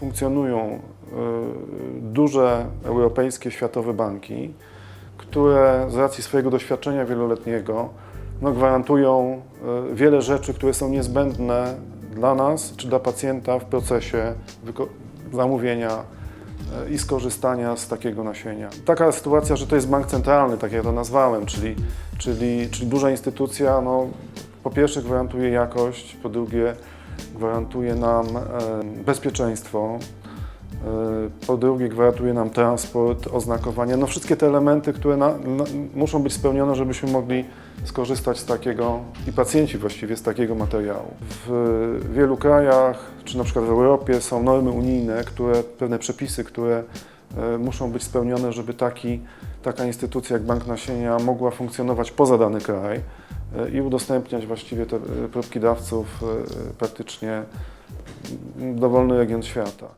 funkcjonują y, duże europejskie, światowe banki, które z racji swojego doświadczenia wieloletniego no, gwarantują y, wiele rzeczy, które są niezbędne dla nas czy dla pacjenta w procesie zamówienia y, i skorzystania z takiego nasienia. Taka sytuacja, że to jest bank centralny, tak jak to nazwałem, czyli, czyli, czyli duża instytucja, no, po pierwsze gwarantuje jakość, po drugie gwarantuje nam e, bezpieczeństwo, e, po drugie gwarantuje nam transport, oznakowania, no wszystkie te elementy, które na, na, muszą być spełnione, żebyśmy mogli skorzystać z takiego i pacjenci właściwie z takiego materiału. W wielu krajach, czy na przykład w Europie są normy unijne, które, pewne przepisy, które e, muszą być spełnione, żeby taki, taka instytucja jak Bank Nasienia mogła funkcjonować poza dany kraj i udostępniać właściwie te e, próbki dawców e, praktycznie dowolny region świata.